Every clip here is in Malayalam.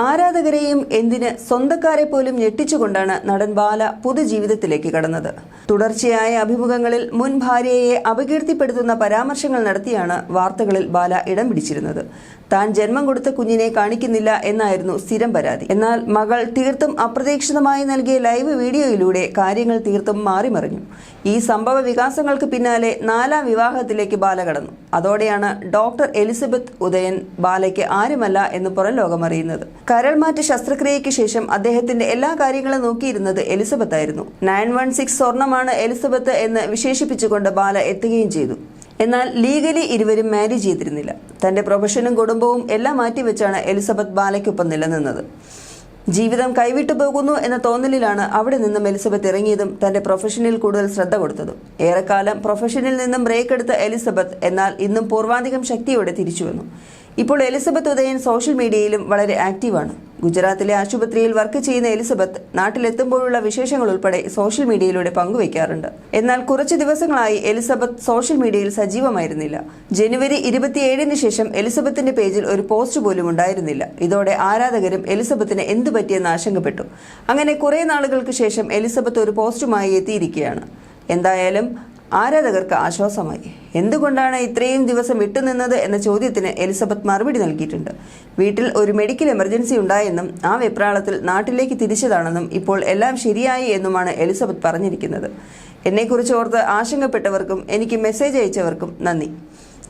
ആരാധകരെയും എന്തിന് സ്വന്തക്കാരെ പോലും ഞെട്ടിച്ചുകൊണ്ടാണ് നടൻ ബാല പൊതുജീവിതത്തിലേക്ക് കടന്നത്. തുടർച്ചയായ അഭിമുഖങ്ങളിൽ മുൻ ഭാര്യയെ അപകീർത്തിപ്പെടുത്തുന്ന പരാമർശങ്ങൾ നടത്തിയാണ് വാർത്തകളിൽ ബാല ഇടം പിടിച്ചിരുന്നത്. താൻ ജന്മം കൊടുത്ത കുഞ്ഞിനെ കാണിക്കുന്നില്ല എന്നായിരുന്നു സ്ഥിരം പരാതി. എന്നാൽ മകൾ തീർത്തും അപ്രതീക്ഷിതമായി നൽകിയ ലൈവ് വീഡിയോയിലൂടെ കാര്യങ്ങൾ തീർത്തും മാറിമറിഞ്ഞു. ഈ സംഭവ വികാസങ്ങൾക്ക് പിന്നാലെ നാലാം വിവാഹത്തിലേക്ക് ബാല കടന്നു. അതോടെയാണ് ഡോക്ടർ എലിസബത്ത് ഉദയൻ ബാലയ്ക്ക് ആരുമല്ല എന്ന് പുറം ലോകം അറിയുന്നത് കരൾമാറ്റ ശസ്ത്രക്രിയയ്ക്ക് ശേഷം അദ്ദേഹത്തിന്റെ എല്ലാ കാര്യങ്ങളും നോക്കിയിരുന്നത് എലിസബത്ത് ആയിരുന്നു. നയൻ വൺ സിക്സ് സ്വർണമാണ് എലിസബത്ത് എന്ന് വിശേഷിപ്പിച്ചുകൊണ്ട് ബാല എത്തുകയും ചെയ്തു. എന്നാൽ ലീഗലി ഇരുവരും മാരേജ് ചെയ്തിരുന്നില്ല. തന്റെ പ്രൊഫഷനും കുടുംബവും എല്ലാം മാറ്റിവെച്ചാണ് എലിസബത്ത് ബാലയ്ക്കൊപ്പം നിലനിന്നത്. ജീവിതം കൈവിട്ടു പോകുന്നു എന്ന തോന്നലിലാണ് അവിടെ നിന്നും എലിസബത്ത് ഇറങ്ങിയതും തന്റെ പ്രൊഫഷനിൽ കൂടുതൽ ശ്രദ്ധ കൊടുത്തതും. ഏറെക്കാലം പ്രൊഫഷനിൽ നിന്നും ബ്രേക്ക് എടുത്ത എലിസബത്ത് എന്നാൽ ഇന്നും പൂർവാധികം ശക്തിയോടെ തിരിച്ചു വന്നു ഇപ്പോൾ എലിസബത്ത് ഉദയൻ സോഷ്യൽ മീഡിയയിലും വളരെ ആക്റ്റീവാണ്. ഗുജറാത്തിലെ ആശുപത്രിയിൽ വർക്ക് ചെയ്യുന്ന എലിസബത്ത് നാട്ടിലെത്തുമ്പോഴുള്ള വിശേഷങ്ങൾ ഉൾപ്പെടെ സോഷ്യൽ മീഡിയയിലൂടെ പങ്കുവയ്ക്കാറുണ്ട്. എന്നാൽ കുറച്ച് ദിവസങ്ങളായി എലിസബത്ത് സോഷ്യൽ മീഡിയയിൽ സജീവമായിരുന്നില്ല. ജനുവരി ഇരുപത്തിയേഴിന് ശേഷം എലിസബത്തിന്റെ പേജിൽ ഒരു പോസ്റ്റ് പോലും ഉണ്ടായിരുന്നില്ല. ഇതോടെ ആരാധകരും എലിസബത്തിന് എന്തു പറ്റിയെന്ന് ആശങ്കപ്പെട്ടു. അങ്ങനെ കുറെ നാളുകൾക്ക് ശേഷം എലിസബത്ത് ഒരു പോസ്റ്റുമായി എത്തിയിരിക്കുകയാണ്. എന്തായാലും ആരാധകർക്ക് ആശ്വാസമായി. എന്തുകൊണ്ടാണ് ഇത്രയും ദിവസം വിട്ടുനിന്നത് എന്ന ചോദ്യത്തിന് എലിസബത്ത് മറുപടി നൽകിയിട്ടുണ്ട്. വീട്ടിൽ ഒരു മെഡിക്കൽ എമർജൻസി ഉണ്ടായെന്നും ആ വെപ്രാളത്തിൽ നാട്ടിലേക്ക് തിരിച്ചതാണെന്നും ഇപ്പോൾ എല്ലാം ശരിയായി എന്നുമാണ് എലിസബത്ത് പറഞ്ഞിരിക്കുന്നത്. എന്നെക്കുറിച്ച് ഓർത്ത് ആശങ്കപ്പെട്ടവർക്കും എനിക്ക് മെസ്സേജ് അയച്ചവർക്കും നന്ദി.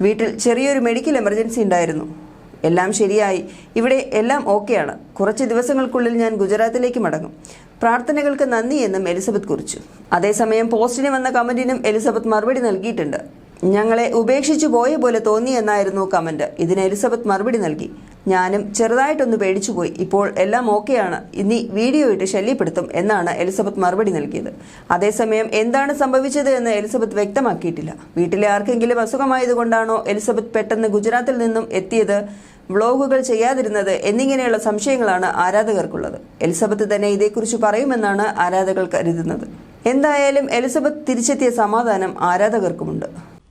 വീട്ടിൽ ചെറിയൊരു മെഡിക്കൽ എമർജൻസി ഉണ്ടായിരുന്നു. എല്ലാം ശരിയായി. ഇവിടെ എല്ലാം ഓക്കെയാണ്. കുറച്ച് ദിവസങ്ങൾക്കുള്ളിൽ ഞാൻ ഗുജറാത്തിലേക്ക് മടങ്ങും. പ്രാർത്ഥനകൾക്ക് നന്ദി എന്നും എലിസബത്ത് കുറിച്ചു. അതേസമയം പോസ്റ്റിന് വന്ന കമന്റിനും എലിസബത്ത് മറുപടി നൽകിയിട്ടുണ്ട്. ഞങ്ങളെ ഉപേക്ഷിച്ചു പോയ പോലെ തോന്നി എന്നായിരുന്നു കമന്റ്. ഇതിന് എലിസബത്ത് മറുപടി നൽകി. ഞാനും ചെറുതായിട്ടൊന്ന് പേടിച്ചുപോയി. ഇപ്പോൾ എല്ലാം ഓക്കെയാണ്. ഇനി വീഡിയോ ഇട്ട് ശല്യപ്പെടുത്തും എന്നാണ് എലിസബത്ത് മറുപടി നൽകിയത്. അതേസമയം എന്താണ് സംഭവിച്ചത് എന്ന് എലിസബത്ത് വ്യക്തമാക്കിയിട്ടില്ല. വീട്ടിലെ ആർക്കെങ്കിലും അസുഖമായതുകൊണ്ടാണോ എലിസബത്ത് പെട്ടെന്ന് ഗുജറാത്തിൽ നിന്നും എത്തിയത്? വ്ളോഗുകൾ ചെയ്യാതിരുന്നത് എന്നിങ്ങനെയുള്ള സംശയങ്ങളാണ് ആരാധകർക്കുള്ളത്. എലിസബത്ത് തന്നെ ഇതേക്കുറിച്ച് പറയുമെന്നാണ് ആരാധകർ കരുതുന്നത്. എന്തായാലും എലിസബത്ത് തിരിച്ചെത്തിയ സമാധാനം ആരാധകർക്കുമുണ്ട്.